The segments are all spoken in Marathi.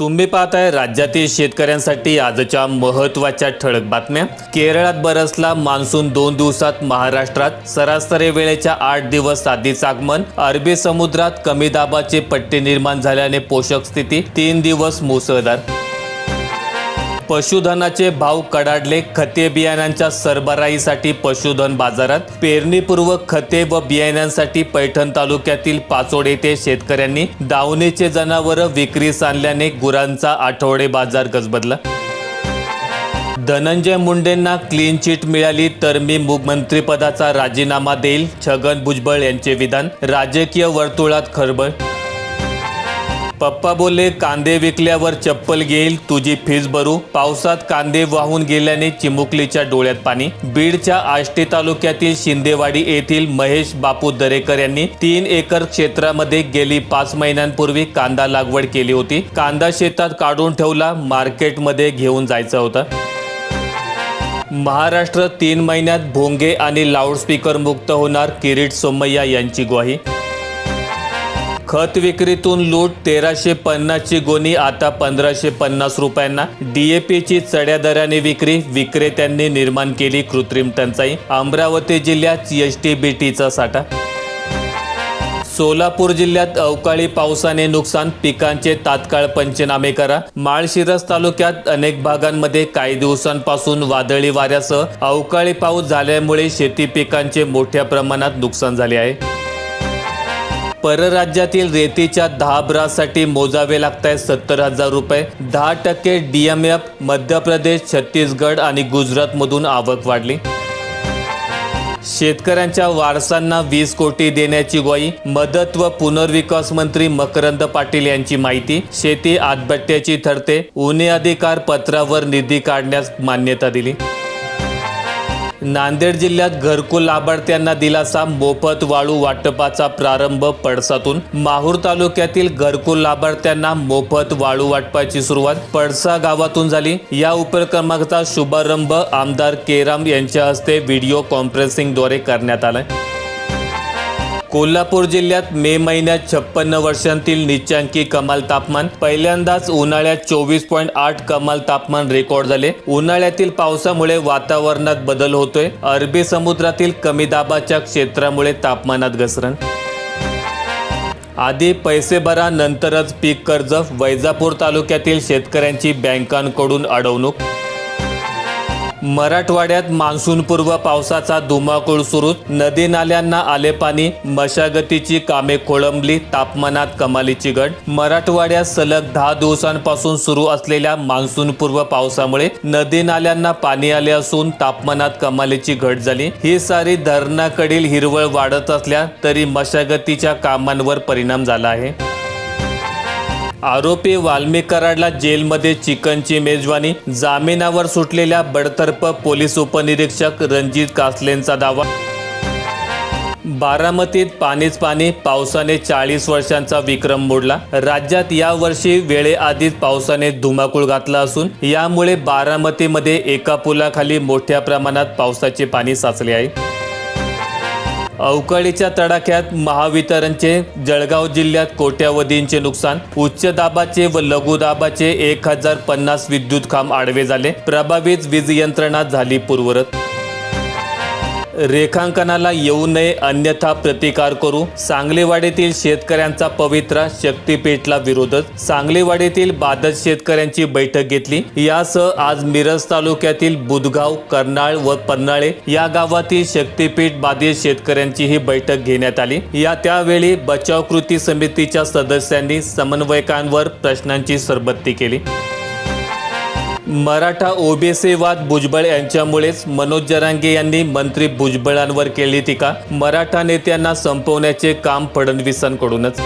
तुम्ही पाहताय राज्यातील शेतकऱ्यांसाठी आजच्या महत्त्वाच्या ठळक बातम्या. केरळात बरसला मान्सून दोन दिवसात महाराष्ट्रात. सरासरी वेळेच्या आठ दिवस आधीच आगमन. अरबी समुद्रात कमी दाबाचे पट्टे निर्माण झाल्याने पोषक स्थिती तीन दिवस मुसळधार. पशुधनाचे भाव कडाडले खते बियाण्यांच्या सरबराईसाठी पशुधन बाजारात पेरणीपूर्व खते व बियाण्यांसाठी पैठण तालुक्यातील पाचोड येथे शेतकऱ्यांनी दावणीचे जनावरं विक्रीस आणल्याने गुरांचा आठवडे बाजार गजबदला. धनंजय मुंडेंना क्लीन चिट मिळाली तर मी मुख्यमंत्रीपदाचा राजीनामा देईल छगन भुजबळ यांचे विधान राजकीय वर्तुळात खळबळ पप्पा बोलले कांदे विकल्यावर चप्पल घेईल तुझी फीज भरू. पावसात कांदे वाहून गेल्याने चिमुकलीच्या डोळ्यात पाणी. बीडच्या आष्टी तालुक्यातील शिंदेवाडी येथील महेश बापू दरेकर यांनी तीन एकर क्षेत्रामध्ये गेली पाच महिन्यांपूर्वी कांदा लागवड केली होती. कांदा शेतात काढून ठेवला मार्केटमध्ये घेऊन जायचं होतं. महाराष्ट्र तीन महिन्यात भोंगे आणि लाऊडस्पीकर मुक्त होणार किरीट सोमय्या यांची ग्वाही. खत विक्रीतून लूट तेराशे पन्नासची गोणी आता पंधराशे पन्नास रुपयांना. डीएपीची चढ्या दराने विक्री विक्रेत्यांनी निर्माण केली कृत्रिम टंचाई. अमरावती जिल्ह्यात एस टी बी टीचा साठा. सोलापूर जिल्ह्यात अवकाळी पावसाने नुकसान पिकांचे तात्काळ पंचनामे करा. माळशिरस तालुक्यात अनेक भागांमध्ये काही दिवसांपासून वादळी वाऱ्यासह अवकाळी पाऊस झाल्यामुळे शेती पिकांचे मोठ्या प्रमाणात नुकसान झाले आहे. परराज्यातील रेतीच्या दहा ब्रासाठी मोजावे लागत सत्तर हजार रुपये. दहा टक्के डीएमएफ मध्य प्रदेश छत्तीसगड आणि गुजरातमधून आवक वाढली. शेतकऱ्यांच्या वारसांना वीस कोटी देण्याची ग्वाही. मदत व पुनर्विकास मंत्री मकरंद पाटील यांची माहिती. शेती आतबट्ट्याची ठरते. उन्हे अधिकार पत्रावर निधी काढण्यास मान्यता दिली. नांदेड जिल्ह्यात घरकुल लाभार्थ्यांना दिलासा मोफत वाळू वाटपाचा प्रारंभ पडसातून. माहूर तालुक्यातील घरकुल लाभार्थ्यांना मोफत वाळू वाटपाची सुरुवात पडसा गावातून झाली. या उपक्रमाचा शुभारंभ आमदार केराम यांच्या हस्ते व्हिडिओ कॉन्फरन्सिंगद्वारे करण्यात आलाय. कोल्हापूर जिल्ह्यात मे महिन्यात छप्पन्न वर्षांतील निच्चांकी कमाल तापमान पहिल्यांदाच उन्हाळ्यात चोवीस पॉईंट आठ कमाल तापमान रेकॉर्ड झाले. उन्हाळ्यातील पावसामुळे वातावरणात बदल होतोय. अरबी समुद्रातील कमी दाबाच्या क्षेत्रामुळे तापमानात घसरण. आधी पैसे भरा नंतरच पीक कर्ज. वैजापूर तालुक्यातील शेतकऱ्यांची बँकांकडून अडवणूक मराठवाड्यात मान्सूनपूर्व पावसाचा धुमाकूळ सुरू. नदी नाल्यांना आले पाणी मशागतीची कामे खोळंबली तापमानात कमालीची घट. मराठवाड्यात सलग दहा दिवसांपासून सुरू असलेल्या मान्सूनपूर्व पावसामुळे नदी नाल्यांना पाणी आले असून तापमानात कमालीची घट झाली. ही सारी धरणाकडील हिरवळ वाढत असल्या तरी मशागतीच्या कामांवर परिणाम झाला आहे. आरोपी वाल्मीकराडला जेलमध्ये चिकनची मेजवानी जामिनावर सुटलेल्या बडतर्फ पोलीस उपनिरीक्षक रणजित कासलेंचा दावा. बारामतीत पाणीच पाणी पावसाने चाळीस वर्षांचा विक्रम मोडला. राज्यात यावर्षी वेळेआधीच पावसाने धुमाकूळ घातला असून यामुळे बारामतीमध्ये एका पुलाखाली मोठ्या प्रमाणात पावसाचे पाणी साचले आहे. अवकाळीच्या तडाख्यात महावितरणचे जळगाव जिल्ह्यात कोट्यावधींचे नुकसान उच्च दाबाचे व लघु दाबाचे एक हजार पन्नास विद्युत खांब आडवे झाले. प्रभावित वीज यंत्रणा झाली पूर्वरत. रेखांकनाला येऊ नये अन्यथा प्रतिकार करू. सांगलीवाडीतील शेतकऱ्यांचा पवित्रा शक्तीपीठला विरोधच. सांगलीवाडीतील बाधित शेतकऱ्यांची बैठक घेतली. यासह आज मिरज तालुक्यातील बुधगाव कर्नाळ व पन्हाळे या गावातील शक्तीपीठ बाधित शेतकऱ्यांची ही बैठक घेण्यात आली. या त्यावेळी बचाव कृती समितीच्या सदस्यांनी समन्वयकांवर प्रश्नांची सरबत्ती केली. मराठा ओबीसी वाद भुजबळ यांच्यामुळेच मनोज जरांगे यांनी मंत्री भुजबळांवर केली टीका. मराठा नेत्यांना संपवण्याचे काम फडणवीसांकडूनच.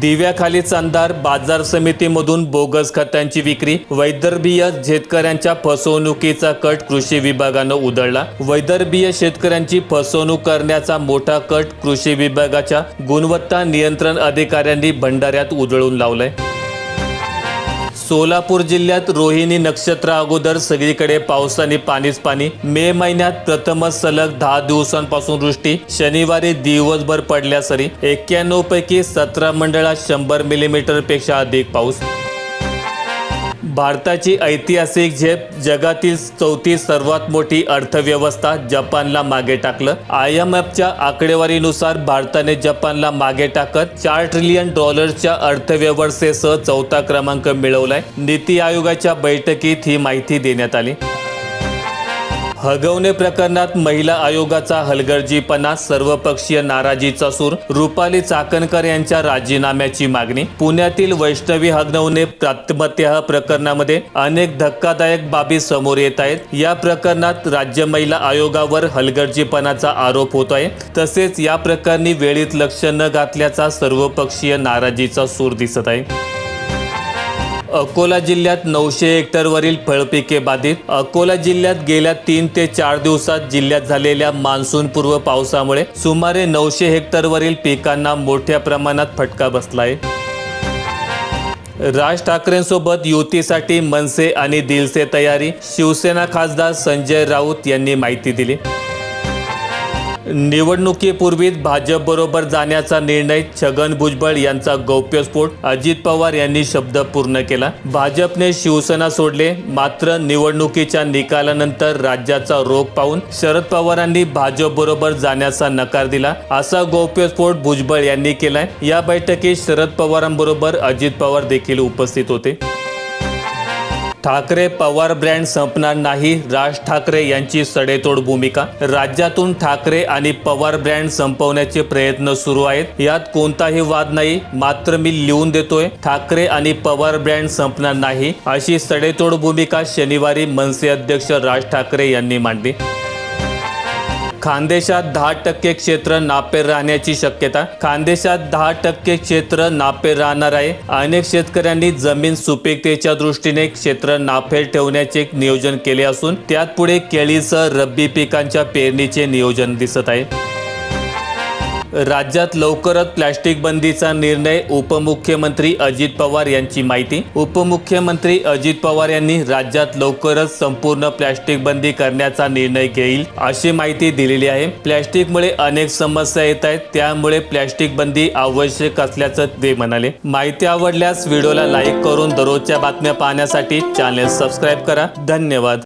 दिव्याखाली चांदार बाजार समितीमधून बोगस खतांची विक्री वैदर्भीय शेतकऱ्यांच्या फसवणुकीचा कट कृषी विभागानं उधळला. वैदर्भीय शेतकऱ्यांची फसवणूक करण्याचा मोठा कट कृषी विभागाच्या गुणवत्ता नियंत्रण अधिकाऱ्यांनी भंडाऱ्यात उधळून लावलाय. सोलापूर जिल्ह्यात रोहिणी नक्षत्र अगोदर सगळीकडे पावसाने पाणीच पाणी. मे महिन्यात प्रथमच सलग दहा दिवसांपासून वृष्टी. शनिवारी दिवसभर पडल्या सरी एक्क्याण्णव पैकी सतरा मंडळात शंभर मिलीमीटरपेक्षा अधिक पाऊस. भारताची ऐतिहासिक झेप जगातील चौथी सर्वात मोठी अर्थव्यवस्था जपानला मागे टाकलं. आय एम एफच्या आकडेवारीनुसार भारताने जपानला मागे टाकत चार ट्रिलियन डॉलर्सच्या अर्थव्यवस्थेसह चौथा क्रमांक मिळवलाय. नीती आयोगाच्या बैठकीत ही माहिती देण्यात आली. हगवणे प्रकरणात महिला आयोगाचा हलगर्जीपणा सर्वपक्षीय नाराजीचा सूर रुपाली चाकणकर यांच्या राजीनाम्याची मागणी पुण्यातील वैष्णवी हगवणे आत्महत्या प्रकरणामध्ये अनेक धक्कादायक बाबी समोर येत आहेत. या प्रकरणात राज्य महिला आयोगावर हलगर्जीपणाचा आरोप होत आहे तसेच या प्रकरणी वेळीत लक्ष न घातल्याचा सर्वपक्षीय नाराजीचा सूर दिसत आहे. अकोला जिल्ह्यात नऊशे हेक्टरवरील फळपिके बाधित. अकोला जिल्ह्यात गेल्या तीन ते चार दिवसात जिल्ह्यात झालेल्या मान्सूनपूर्व पावसामुळे सुमारे नऊशे हेक्टरवरील पिकांना मोठ्या प्रमाणात फटका बसलाय. राज ठाकरेंसोबत युतीसाठी मनसे आणि दिलसे तयारी शिवसेना खासदार संजय राऊत यांनी माहिती दिली. निवडणुकीपूर्वीच भाजपबरोबर जाण्याचा निर्णय छगन भुजबळ यांचा गौप्यस्फोट अजित पवार यांनी शब्द पूर्ण केला. भाजपने शिवसेना सोडले मात्र निवडणुकीच्या निकालानंतर राज्याचा रोग पाहून शरद पवारांनी भाजपबरोबर जाण्याचा नकार दिला. असा गौप्यस्फोट भुजबळ यांनी केलाय. या बैठकीत शरद पवारांबरोबर अजित पवार देखील उपस्थित होते. ठाकरे पवार ब्रँड संपणार नाही. राज ठाकरे यांची सडेतोड भूमिका. राज्यातून ठाकरे आणि पवार ब्रँड संपवण्याचे प्रयत्न सुरू आहेत. यात कोणताही वाद नाही. मात्र मी लिहून देतोय ठाकरे आणि पवार ब्रँड संपणार नाही. अशी सडेतोड भूमिका शनिवारी मनसे अध्यक्ष राज ठाकरे यांनी मांडली. खानदेशात दहा टक्के क्षेत्र नापेर राहण्याची शक्यता. खानदेशात दहा टक्के क्षेत्र नापेर राहणार आहे. अनेक शेतकऱ्यांनी जमीन सुपीकतेच्या दृष्टीने क्षेत्र नाफेर ठेवण्याचे नियोजन केले असून त्यात पुढे केळीसह रब्बी पिकांच्या पेरणीचे नियोजन दिसत आहे. राज्यात लवकरच प्लॅस्टिक बंदीचा निर्णय उपमुख्यमंत्री अजित पवार यांची माहिती. उपमुख्यमंत्री अजित पवार यांनी राज्यात लवकरच संपूर्ण प्लॅस्टिक बंदी करण्याचा निर्णय घेईल अशी माहिती दिलेली आहे. प्लॅस्टिकमुळे अनेक समस्या येत आहेत त्यामुळे प्लॅस्टिक बंदी आवश्यक असल्याचं ते म्हणाले. माहिती आवडल्यास व्हिडिओला लाईक करून दररोजच्या बातम्या पाहण्यासाठी चॅनेल सबस्क्राईब करा. धन्यवाद.